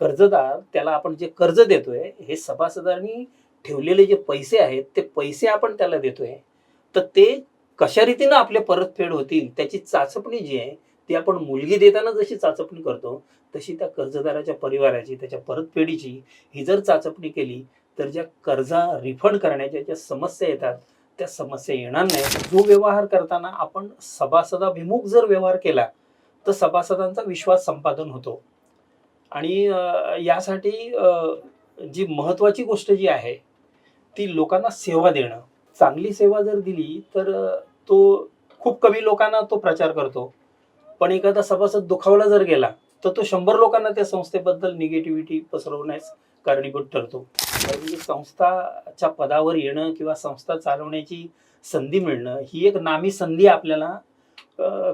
कर्जदार त्याला आपण जे कर्ज देतोय हे सभासदांनी ठेवलेले जे पैसे आहेत ते पैसे आपण त्याला देतोय. तर ते कशा रीतीनं आपले परतफेड होतील त्याची चाचपणी जी आहे ती आपण मुलगी देताना जशी चाचपणी करतो तशी त्या कर्जदाराच्या परिवाराची त्याच्या परतफेडीची ही जर चाचपणी केली तर ज्या कर्जा रिफंड करण्याच्या ज्या समस्या येतात त्या समस्या येणार नाही जो व्यवहार करताना आपण सभासदाभिमुख जर व्यवहार केला तर सभासदांचा विश्वास संपादन होतो. आणि यासाठी जी महत्त्वाची गोष्ट जी आहे ती लोकांना सेवा देणं. चांगली सेवा जर दिली तर तो खूप कमी लोकांना तो प्रचार करतो. पण एखादा सभासद दुखावला जर गेला तर तो शंभर लोकांना त्या संस्थेबद्दल निगेटिव्हिटी पसरवण्यास कारणीभूत ठरतो. म्हणजे संस्थाच्या पदावर येणं किंवा संस्था चालवण्याची संधी मिळणं ही एक नामी संधी आपल्याला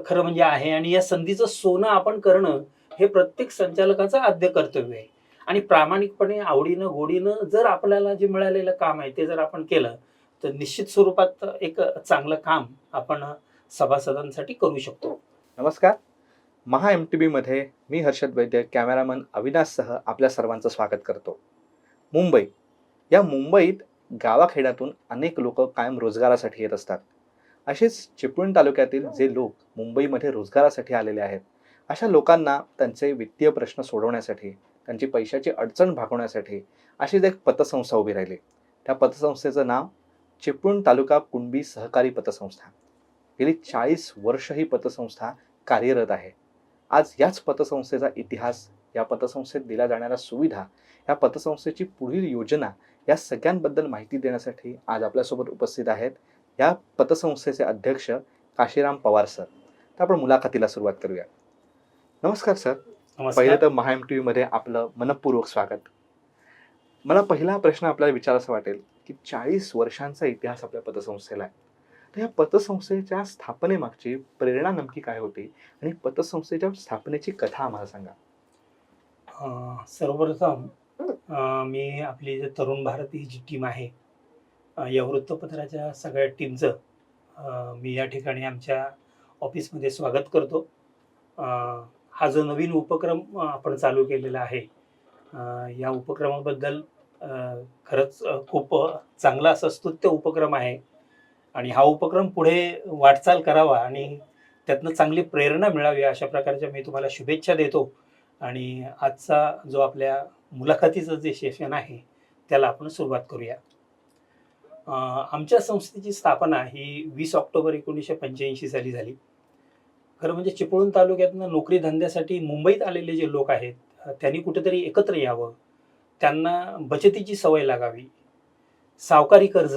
खरं म्हणजे आहे. आणि या संधीचं सोनं आपण करणं हे प्रत्येक संचालकाचं आद्य कर्तव्य आहे. आणि प्रामाणिकपणे आवडीनं गोडीनं जर आपल्याला जे मिळालेलं काम आहे ते जर आपण केलं तर निश्चित स्वरूपात एक चांगलं काम आपण सभासदांसाठी करू शकतो. नमस्कार. महा एम टी बीमध्ये मी हर्षद वैद्य कॅमेरामन अविनाशसह आपल्या सर्वांचं स्वागत करतो. मुंबई. या मुंबईत गावाखेड्यातून अनेक लोक कायम रोजगारासाठी येत असतात. असेच चिपळूण तालुक्यातील जे लोक मुंबईमध्ये रोजगारासाठी आलेले आहेत अशा लोकांना त्यांचे वित्तीय प्रश्न सोडवण्यासाठी त्यांची पैशाची अडचण भागवण्यासाठी अशीच एक पतसंस्था उभी राहिली. त्या पतसंस्थेचं नाव चिपळूण तालुका कुणबी सहकारी पतसंस्था. गेली चाळीस वर्ष ही पतसंस्था कार्यरत आहे. आज याच पतसंस्थेचा इतिहास या पतसंस्थेत दिल्या जाणाऱ्या सुविधा या पतसंस्थेची पुढील योजना या सगळ्यांबद्दल माहिती देण्यासाठी आज आपल्यासोबत उपस्थित आहेत या पतसंस्थेचे अध्यक्ष काशीराम पवार सर. तर आपण मुलाखतीला सुरुवात करूया. नमस्कार सर. पहिलं तर महा एम टी व्हीमध्ये आपलं मनपूर्वक स्वागत. मला पहिला प्रश्न आपल्याला विचारायचा वाटेल की चाळीस वर्षांचा इतिहास आपल्या पतसंस्थेला आहे. तर या पतसंस्थेच्या स्थापनेमागची प्रेरणा नमकी काय होती? आणि पतसंस्थेच्या स्थापनेची कथा आम्हाला सांगा. सर्वप्रथम मी आपली जे तरुण भारत ही जी टीम आहे या वृत्तपत्राच्या सगळ्या टीमचं मी या ठिकाणी आमच्या ऑफिसमध्ये स्वागत करतो. हा जो नवीन उपक्रम आपण चालू केलेला आहे या उपक्रमाबद्दल खरंच खूप चांगला असा स्तुत्य उपक्रम आहे. आणि हा उपक्रम पुढे वाटचाल करावा आणि त्यातनं चांगली प्रेरणा मिळावी अशा प्रकारच्या मी तुम्हाला शुभेच्छा देतो. आणि आजचा जो आपल्या मुलाखतीचं जे सेशन आहे त्याला आपण सुरुवात करूया. आमच्या संस्थेची स्थापना ही वीस ऑक्टोबर एकोणीसशे पंच्याऐंशी साली झाली. खरं म्हणजे चिपळूण तालुक्यातनं नोकरी धंद्यासाठी मुंबईत आलेले जे लोक आहेत त्यांनी कुठेतरी एकत्र यावं. त्यांना बचतीची सवय लागावी. सावकारी कर्ज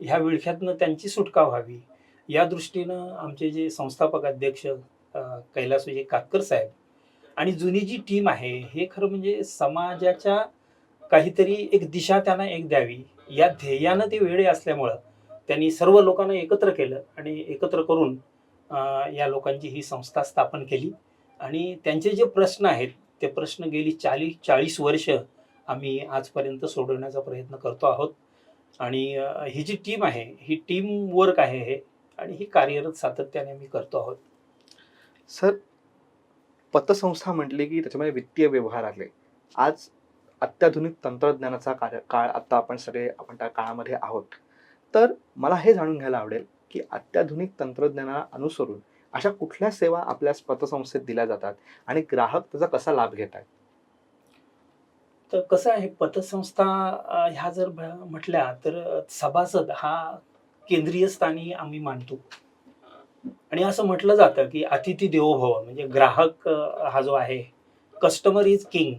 ह्या विळख्यातनं त्यांची सुटका व्हावी. या दृष्टीनं आमचे जे संस्थापक अध्यक्ष अं, कातकर साहेब आणि जुनी जी टीम आहे हे खरं म्हणजे समाजाच्या काहीतरी एक दिशा त्यांना एक द्यावी. या ध्येयानं ते वेळे असल्यामुळं त्यांनी सर्व लोकांना एकत्र केलं आणि एकत्र करून या लोकांची ही संस्था स्थापन केली. आणि त्यांचे जे प्रश्न आहेत ते प्रश्न गेली चाळीस चाळीस वर्ष आम्ही आजपर्यंत सोडवण्याचा प्रयत्न करतो आहोत. आणि ही जी टीम आहे ही टीम वर्क आहे हे आणि ही कार्यरत सातत्याने मी करतो आहोत. सर पतसंस्था म्हटली की त्याच्यामध्ये वित्तीय व्यवहार आले. आज अत्याधुनिक तंत्रज्ञानाचा कार्य काळ आत्ता आपण सगळे आपण त्या काळामध्ये आहोत. तर मला हे जाणून घ्यायला आवडेल की अत्याधुनिक तंत्रज्ञानाला अनुसरून अशा कुठल्या सेवा आपल्या पतसंस्थेत दिल्या जातात आणि ग्राहक त्याचा कसा लाभ घेत आहेत तर कसं आहे पतसंस्था ह्या जर म्हटल्या तर सभासद हा केंद्रीय स्थानी आम्ही मानतो. आणि असं म्हटलं जातं की अतिथी देवो भव म्हणजे ग्राहक हा जो आहे कस्टमर इज किंग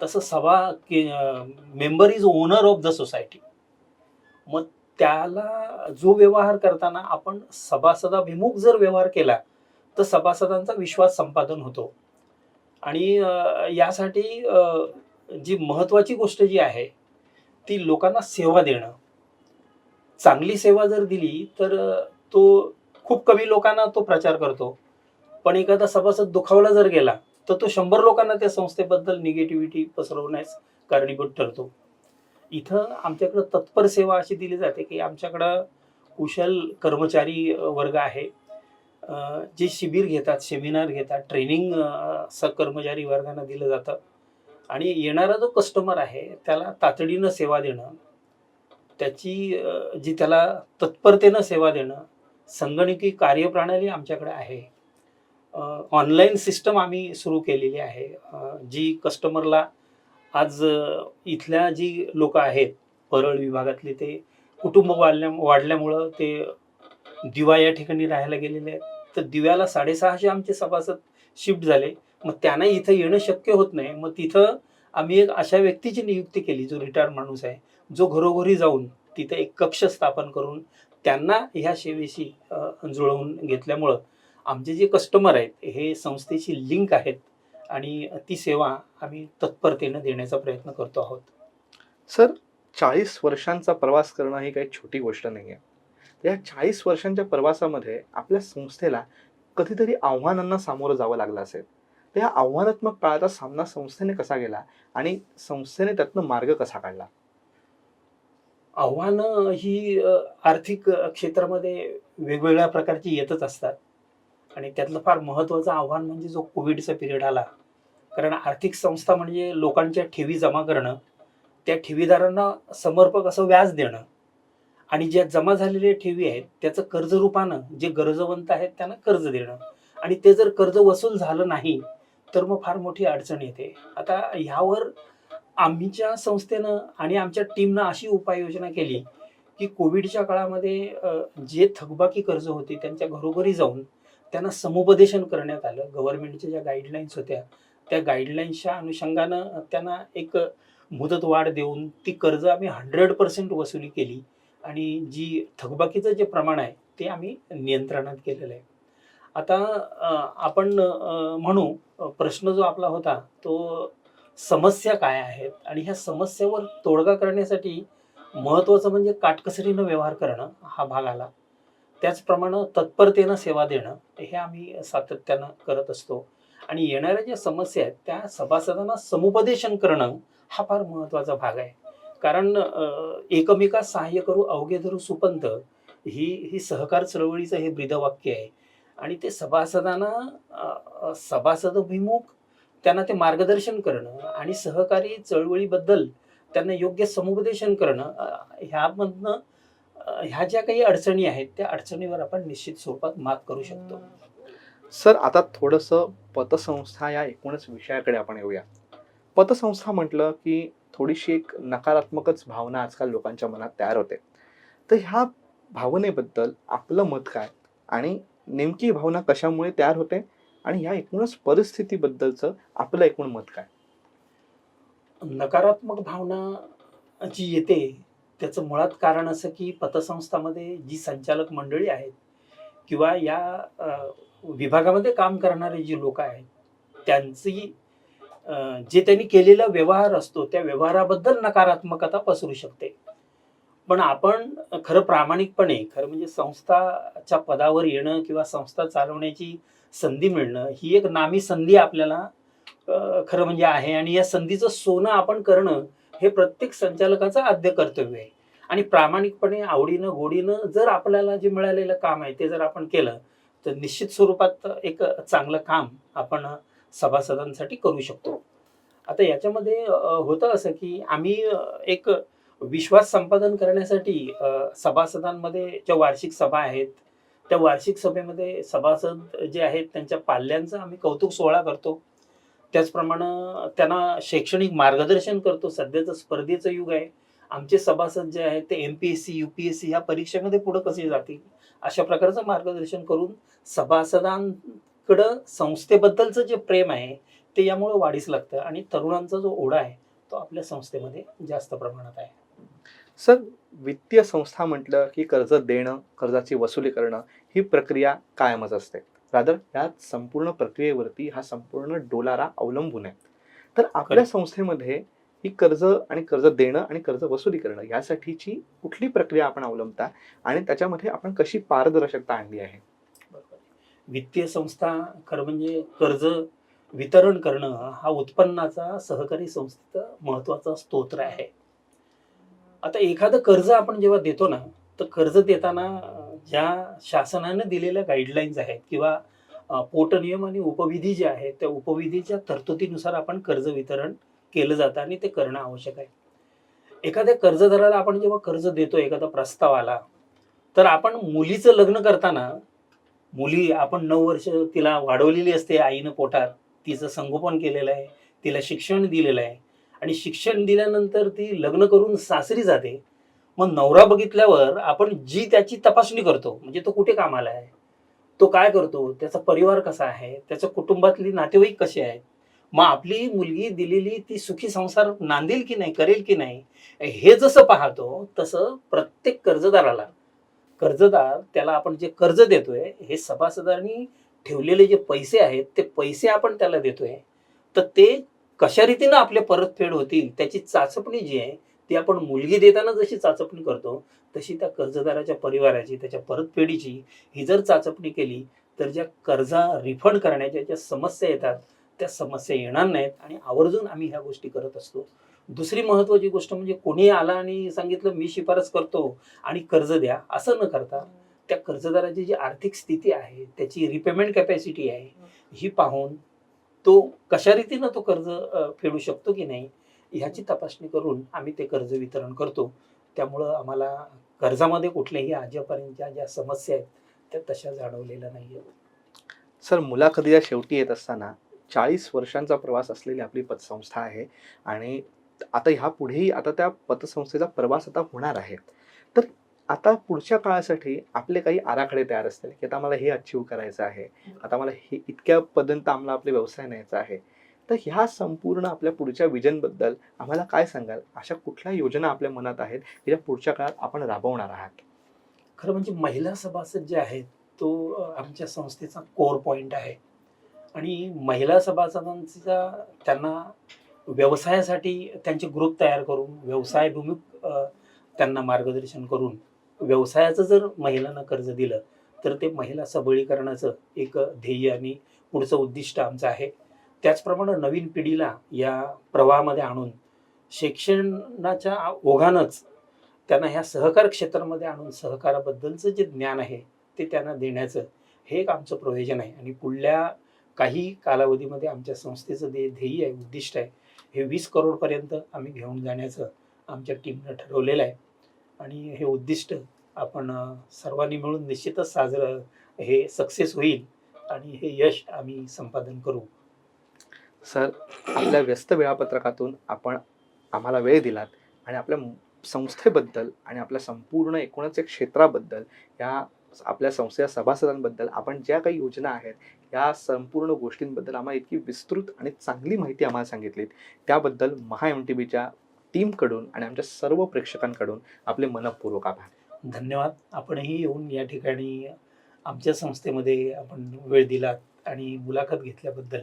तसं सभा member is owner of the society मग त्याला जो व्यवहार करताना आपण सभासदाभिमुख जर व्यवहार केला तर सभासदांचा विश्वास संपादन होतो. आणि यासाठी जी महत्त्वाची गोष्ट जी आहे ती लोकांना सेवा देणं. चांगली सेवा जर दिली तर तो खूप कमी लोकांना तो प्रचार करतो. पण एखादा सभासद दुखावला जर गेला तर तो शंभर लोकांना त्या संस्थेबद्दल निगेटिव्हिटी पसरवण्यास कारणीभूत ठरतो. इथं आमच्याकडं तत्पर सेवा अशी दिली जाते की आमच्याकडं कुशल कर्मचारी वर्ग आहे. जे शिबिर घेतात सेमिनार घेतात ट्रेनिंग स कर्मचारी वर्गांना दिलं जातं. आणि येणारा जो कस्टमर आहे त्याला तातडीनं सेवा देणं त्याची जी त्याला तत्परतेनं सेवा देणं संगणकी कार्यप्रणाली आमच्याकडे आहे. ऑनलाईन सिस्टम आम्ही सुरू केलेली आहे. जी कस्टमरला आज इथल्या जी लोक आहेत परळ विभागातले ते कुटुंब वाढल्या वाढल्यामुळं ते दिवा या ठिकाणी राहायला गेलेले आहेत. तर दिव्याला साडेसहाशे आमचे सभासद शिफ्ट झाले. मग त्यांना इथं येणं शक्य होत नाही. मग तिथं आम्ही एक अशा व्यक्तीची नियुक्ती केली जो रिटायर्ड माणूस आहे जो घरोघरी जाऊन तिथं एक कक्ष स्थापन करून त्यांना ह्या सेवेशी जुळवून घेतल्यामुळं आमचे जे कस्टमर आहेत हे संस्थेशी लिंक आहेत. आणि ती सेवा आम्ही तत्परतेनं देण्याचा प्रयत्न करतो आहोत. सर चाळीस वर्षांचा प्रवास करणं ही काही छोटी गोष्ट नाही आहे या चाळीस वर्षांच्या प्रवासामध्ये आपल्या संस्थेला कधीतरी आव्हानांना सामोरं जावं लागलं असेल. तर या आव्हानात्मक काळाचा सामना संस्थेने कसा केला आणि संस्थेने त्यातनं मार्ग कसा काढला? आव्हानं ही आर्थिक क्षेत्रामध्ये वेगवेगळ्या प्रकारची येतच असतात. आणि त्यातलं फार महत्त्वाचं आव्हान म्हणजे जो कोविडचा पिरियड आला कारण आर्थिक संस्था म्हणजे लोकांच्या ठेवी जमा करणं त्या ठेवीदारांना समर्पक असं व्याज देणं आणि ज्या जमा झालेल्या ठेवी आहेत त्याचं कर्ज रूपानं जे गरजवंत आहेत त्यांना कर्ज देणं. आणि ते जर कर्ज वसूल झालं नाही तर मग फार मोठी अडचण येते. आता ह्यावर आमच्या संस्थेनं आणि आमच्या टीमनं अशी उपाययोजना केली की कोविडच्या काळामध्ये जे थकबाकी कर्ज होते त्यांच्या घरोघरी जाऊन त्यांना समुपदेशन करण्यात आलं. गव्हर्नमेंटच्या ज्या गाईडलाईन्स होत्या त्या गाईडलाईन्सच्या अनुषंगानं त्यांना एक मुदत वाढ देऊन ती कर्ज आम्ही हंड्रेड पर्सेंट वसुली केली. आणि जी थकबाकीचं जे प्रमाण आहे ते आम्ही नियंत्रणात केलेलं आहे. आता आपण म्हणू प्रश्न जो आपला होता तो समस्या काय आहेत? आणि ह्या समस्येवर तोडगा करण्यासाठी महत्त्वाचं म्हणजे काटकसरीनं व्यवहार करणं हा भाग आला. त्याचप्रमाणे तत्परतेनं सेवा देणं हे आम्ही सातत्यानं करत असतो. आणि येणाऱ्या ज्या समस्या आहेत त्या सभासदांना समुपदेशन करणं हा फार महत्त्वाचा भाग आहे. कारण एकमेका सहाय्य करू अवघे धरू सुपंत ही ही सहकार चळवळीचं हे ब्रीदवाक्य आहे. आणि ते सभासदांना सभासदभिमुख त्यांना ते मार्गदर्शन करणं आणि सहकारी चळवळीबद्दल त्यांना योग्य समुपदेशन करणं ह्यामधनं ह्या ज्या काही अडचणी आहेत त्या अडचणीवर आपण निश्चित स्वरूपात मात करू शकतो. सर आता थोडंसं पतसंस्था या एकूणच विषयाकडे आपण येऊया. पतसंस्था म्हटलं की थोडीशी एक नकारात्मकच भावना आजकाल लोकांच्या मनात तयार होते. तर ह्या भावनेबद्दल आपलं मत काय आणि नेमकी भावना कशामुळे तयार होते आणि ह्या एकूणच परिस्थितीबद्दलचं आपलं एकूण मत काय? नकारात्मक भावना जी येते त्याचं मुळात कारण असं की पतसंस्थामध्ये जी संचालक मंडळी आहेत किंवा या विभागामध्ये काम करणारे जी लोक आहेत त्यांची जे त्यांनी केलेला व्यवहार असतो त्या व्यवहाराबद्दल नकारात्मकता पसरू शकते. पण आपण खरं प्रामाणिकपणे खरं म्हणजे संस्थाच्या पदावर येणं किंवा संस्था चालवण्याची संधी मिळणं ही एक नामी संधी आपल्याला खरं म्हणजे आहे. आणि या संधीचं सोनं आपण करणं हे प्रत्येक संचालकाचं आद्य कर्तव्य आहे. आणि प्रामाणिकपणे आवडीनं गोडीनं जर आपल्याला जे मिळालेलं काम आहे ते जर आपण केलं तर निश्चित स्वरूपात एक चांगलं काम आपण सभासदांसाठी करू शकतो. आता याच्यामध्ये होतं असं की आम्ही एक विश्वास संपादन करण्यासाठी सभासदांमध्ये ज्या वार्षिक सभा आहेत त्या वार्षिक सभेमध्ये सभासद जे आहेत त्यांच्या पाल्यांचा आम्ही कौतुक सोहळा करतो. त्याचप्रमाणे त्यांना शैक्षणिक मार्गदर्शन करतो. सध्याचं स्पर्धेचं युग आहे. आमचे सभासद जे आहेत ते M P S C U P S C ह्या परीक्षेमध्ये पुढे कसे जातील? अशा प्रकारचं मार्गदर्शन करून सभासदांकडं संस्थेबद्दलचं जे प्रेम आहे ते यामुळे वाढीस लागतं आणि तरुणांचा जो ओढा आहे तो आपल्या संस्थेमध्ये जास्त प्रमाणात आहे. सर वित्तीय संस्था म्हटलं की कर्ज देणं कर्जाची वसुली करणं ही प्रक्रिया कायमच असते. रादर यात संपूर्ण प्रक्रियेवरती हा संपूर्ण डोलारा अवलंबून आहे. तर आपल्या. संस्थेमध्ये ही कर्ज आणि कर्ज देणं आणि कर्ज वसुली करणं यासाठीची कुठली प्रक्रिया आपण अवलंबता आणि त्याच्यामध्ये आपण कशी पारदर्शकता आणली आहे? वित्तीय संस्था खरं म्हणजे कर्ज वितरण करणं हा उत्पन्नाचा सहकारी संस्थेचा महत्त्वाचा स्तोत्र आहे. आता एखादं कर्ज आपण जेव्हा देतो ना तर कर्ज देताना ज्या शासनाने दिलेल्या गाईडलाईन्स आहेत किंवा पोटनियम आणि उपविधी जे आहेत त्या उपविधीच्या तरतुदीनुसार आपण कर्ज वितरण केलं जातं आणि ते करणं आवश्यक आहे. एखाद्या कर्जदाराला आपण जेव्हा कर्ज देतो एखादा प्रस्ताव आला तर आपण मुलीचं लग्न करताना मुली आपण नऊ वर्ष तिला वाढवलेली असते आईनं पोटात तिचं संगोपन केलेलं आहे तिला शिक्षण दिलेलं आहे आणि शिक्षण दिल्यानंतर ती लग्न करून सासरी जाते. मग नवरा बघितल्यावर आपण जी त्याची तपासणी करतो म्हणजे तो कुठे कामाला आहे तो काय करतो त्याचा परिवार कसा आहे त्याच्या कुटुंबातली नातेवाईक कसे आहेत मग आपली मुलगी दिलेली ती सुखी संसार नांदेल की नाही करेल की नाही हे जसं पाहतो तसं प्रत्येक कर्जदाराला. कर्जदार त्याला आपण जे कर्ज देतोय हे सभासदांनी ठेवलेले जे पैसे आहेत ते पैसे आपण त्याला देतोय. तर ते कशा रीतीनं आपले परतफेड होतील त्याची चाचपणी जी आहे ती आपण मुलगी देताना जशी चाचपणी करतो तशी त्या कर्जदाराच्या परिवाराची त्याच्या परतफेडीची ही जर चाचपणी केली तर ज्या कर्जा रिफंड करण्याच्या ज्या समस्या येतात त्या समस्या येणार नाहीत आणि आवर्जून आम्ही ह्या गोष्टी करत असतो. दुसरी महत्वाची गोष्ट म्हणजे कोणी आला आणि सांगितलं मी शिफारस करतो आणि कर्ज द्या. असं न करता त्या कर्जदाराची जी आर्थिक स्थिती आहे त्याची रिपेमेंट कॅपॅसिटी आहे ही पाहून तो कशा रीतीनं तो कर्ज फेडू शकतो की नाही ह्याची तपासणी करून आम्ही ते कर्ज वितरण करतो. त्यामुळं आम्हाला कर्जामध्ये कुठल्याही आजपर्यंतच्या ज्या समस्या आहेत त्या तशा जाणवलेल्या नाही आहेत सर मुलाखतीच्या शेवटी येत असताना चाळीस वर्षांचा प्रवास असलेली आपली पतसंस्था आहे. आणि आता ह्या पुढेही आता त्या पतसंस्थेचा प्रवास आता होणार आहे. तर आता पुढच्या काळासाठी आपले काही आराखडे तयार असतील की आता मला हे अचीव करायचं आहे. आता मला हे इतक्या पर्यंत आम्हाला आपले व्यवसाय न्यायचा आहे. तर ह्या संपूर्ण आपल्या पुढच्या विजनबद्दल आम्हाला काय सांगाल? अशा कुठल्या योजना आपल्या मनात आहेत की ज्या पुढच्या काळात आपण राबवणार आहात? खरं म्हणजे महिला सभासद जे आहेत तो आमच्या संस्थेचा कोर पॉईंट आहे. आणि महिला सभासदांचा त्यांना व्यवसायासाठी त्यांचे ग्रुप तयार करून व्यवसायाभिमुख त्यांना मार्गदर्शन करून व्यवसायाचं जर महिलांना कर्ज दिलं तर ते महिला सबळीकरणाचं एक ध्येय आणि पुढचं उद्दिष्ट आमचं आहे. त्याचप्रमाणे नवीन पिढीला या प्रवाहामध्ये आणून शिक्षणाच्या ओघानंच त्यांना ह्या सहकार क्षेत्रामध्ये आणून सहकाराबद्दलचं जे ज्ञान आहे ते त्यांना देण्याचं हे एक आमचं प्रयोजन आहे. आणि पुढल्या काही कालावधीमध्ये आमच्या संस्थेचं जे ध्येय आहे उद्दिष्ट आहे. हे वीस करोडपर्यंत आम्ही घेऊन जाण्याचं आमच्या टीमनं ठरवलेलं आहे. आणि हे उद्दिष्ट आपण सर्वांनी मिळून निश्चितच साजरं हे सक्सेस होईल आणि हे यश आम्ही संपादन करू. सर आपल्या व्यस्त वेळापत्रकातून आपण आम्हाला वेळ दिलात आणि आपल्या संस्थेबद्दल आणि आपल्या संपूर्ण एकूणच एक क्षेत्राबद्दल या आपल्या संस्थेच्या सभासदांबद्दल आपण ज्या काही योजना आहेत या संपूर्ण गोष्टींबद्दल आम्हाला इतकी विस्तृत आणि चांगली माहिती आम्हाला सांगितलीत त्याबद्दल महा एम टी बीच्या टीमकडून आणि आमच्या सर्व प्रेक्षकांकडून आपले मनपूर्वक आभार. धन्यवाद. आपणही येऊन या ठिकाणी आमच्या संस्थेमध्ये आपण वेळ दिलात आणि मुलाखत घेतल्याबद्दल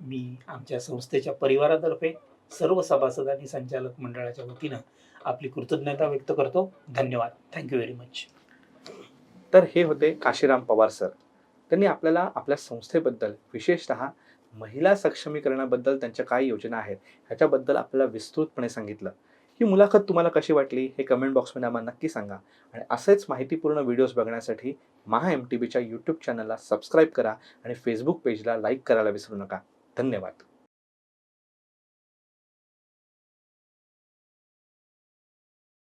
मी आमच्या संस्थेच्या परिवारातर्फे सर्व सभासद आणि संचालक मंडळाच्या वतीनं आपली कृतज्ञता व्यक्त करतो. धन्यवाद. थँक्यू व्हेरी मच तर हे होते काशीराम पवार सर. त्यांनी आपल्याला आपल्या संस्थेबद्दल विशेषतः महिला सक्षमीकरणाबद्दल त्यांच्या काय योजना आहेत ह्याच्याबद्दल आपल्याला विस्तृतपणे सांगितलं. ही मुलाखत तुम्हाला कशी वाटली हे कमेंट बॉक्समध्ये आम्हाला नक्की सांगा. आणि असेच माहितीपूर्ण व्हिडिओज बघण्यासाठी महा एम टी बीच्या यूट्यूब चॅनलला सबस्क्राईब करा आणि फेसबुक पेजला लाईक करायला विसरू नका. धन्यवाद.